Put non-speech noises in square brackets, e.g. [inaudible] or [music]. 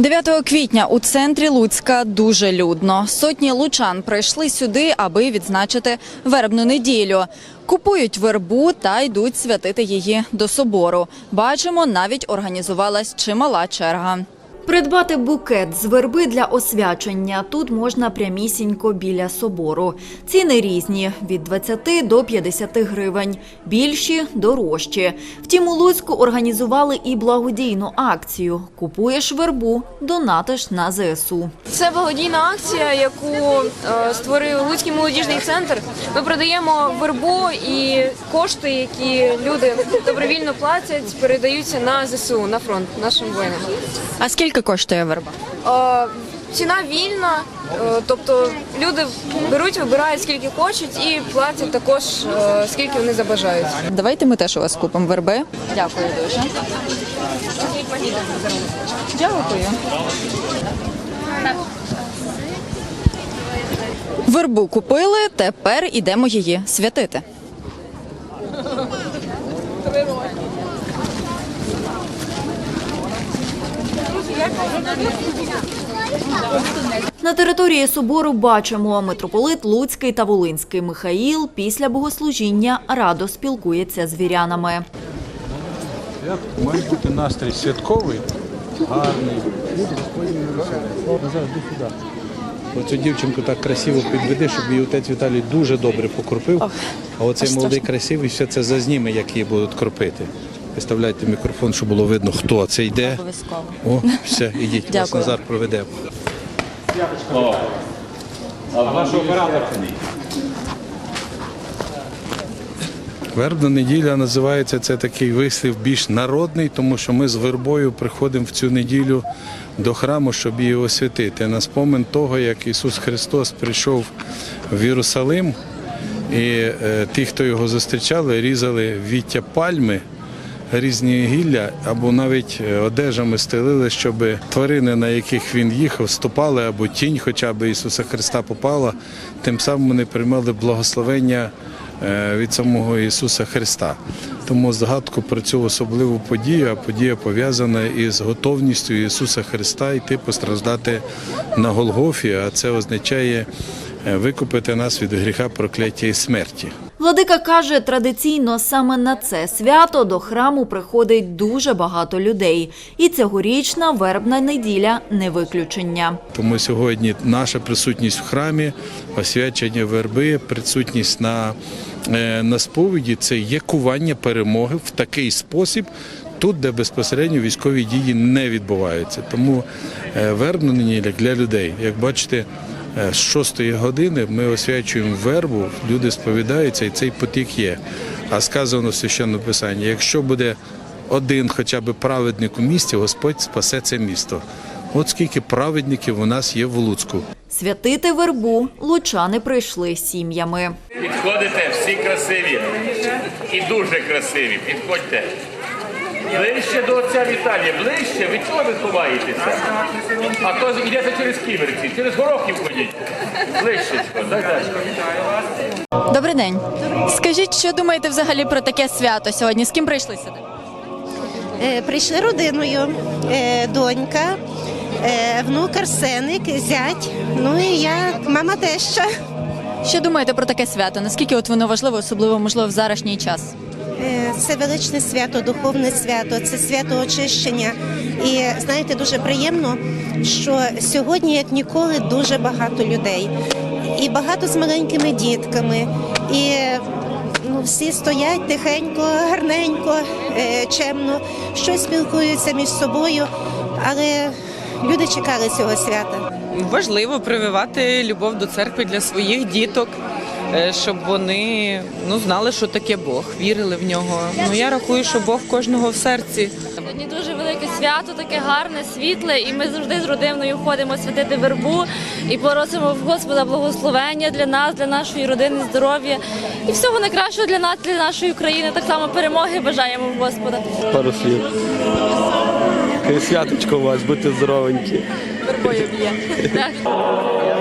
9 квітня у центрі Луцька дуже людно. Сотні лучан прийшли сюди, аби відзначити вербну неділю. Купують вербу та йдуть святити її до собору. Бачимо, навіть організувалась чимала черга. Придбати букет з верби для освячення тут можна прямісінько біля собору. Ціни різні від 20 до 50 гривень, більші дорожчі. Втім, у Луцьку організували і благодійну акцію. Купуєш вербу, донатиш на ЗСУ. Це благодійна акція, яку е, створив Луцький молодіжний центр. Ми продаємо вербу і кошти, які люди добровільно платять, передаються на ЗСУ на фронт нашим воїнам. А скільки коштує верба? Е, Ціна вільна, е, тобто люди беруть, вибирають скільки хочуть і платять також е, скільки вони забажають. Давайте ми теж у вас купимо верби. Дякую дуже. Дякую. Вербу купили, тепер ідемо її святити. На території собору бачимо митрополит Луцький та Волинський Михаїл після богослужіння радо спілкується з вірянами. Як має бути настрій святковий, гарний. Оцю дівчинку так красиво підведи, щоб її отець Віталій дуже добре покропив. А оцей молодий красивий все це зазніме, як її будуть кропити. Виставляйте мікрофон, щоб було видно, хто це йде. Обов'язково. О, все, ідіть, вас Дякую. Назар проведе. Вербна неділя називається це такий вислів більш народний, тому що ми з вербою приходимо в цю неділю до храму, щоб її освятити. На спомин того, як Ісус Христос прийшов в Єрусалим, і е, ті, хто його зустрічали, різали віття пальми. Різні гілля або навіть е, одежами стелили, щоб тварини, на яких він їхав, ступали або тінь, хоча б Ісуса Христа попала. Тим самим вони приймали благословення е, від самого Ісуса Христа. Тому згадку про цю особливу подію, а подія пов'язана із готовністю Ісуса Христа йти постраждати на Голгофі, а це означає е, викупити нас від гріха прокляття і смерті. Владика каже, традиційно саме на це свято до храму приходить дуже багато людей. І цьогорічна вербна неділя не виключення. Тому сьогодні наша присутність в храмі, освячення верби, присутність на, е, на сповіді це є кування перемоги в такий спосіб. Тут, де безпосередньо військові дії не відбуваються. Тому е, вербна неділя для людей, як бачите, з 6 години ми освячуємо вербу, люди сповідаються, і цей потік є. А сказано в священному писанні, якщо буде один хоча б праведник у місті, Господь спасе це місто. От скільки праведників у нас є в Луцьку. Святити вербу лучани прийшли сім'ями. Підходите всі красиві і дуже красиві. Підходьте. Ближче до отця Віталія, ближче, ви чого ви ховаєтеся? А то йдете через ківерці, через горохів ходіть. Ближче, дай дай. Добрий день. Скажіть, що думаєте взагалі про таке свято сьогодні? З ким прийшли сюди? Е, Прийшли родиною, е, донька, е, внук Арсеник, зять, ну і я, мама теща. Що думаєте про таке свято? Наскільки от воно важливо, особливо можливо в зарашній час? Це величне свято, духовне свято, це свято очищення. І знаєте, дуже приємно, що сьогодні, як ніколи, дуже багато людей. І багато з маленькими дітками. І ну, всі стоять тихенько, гарненько, е, чемно, щось спілкуються між собою, але люди чекали цього свята. важливо прививати любов до церкви для своїх діток, щоб вони ну знали, що таке Бог, вірили в нього. Ну я рахую, що Бог кожного в серці. Сьогодні дуже велике свято, таке гарне, світле, і ми завжди з родиною ходимо святити вербу і просимо в Господа благословення для нас, для нашої родини, здоров'я і всього найкращого для нас, для нашої країни. Так само перемоги бажаємо в Господа. пару слів. Святочко у вас, будьте здоровенькі. Вербою б'є. [laughs]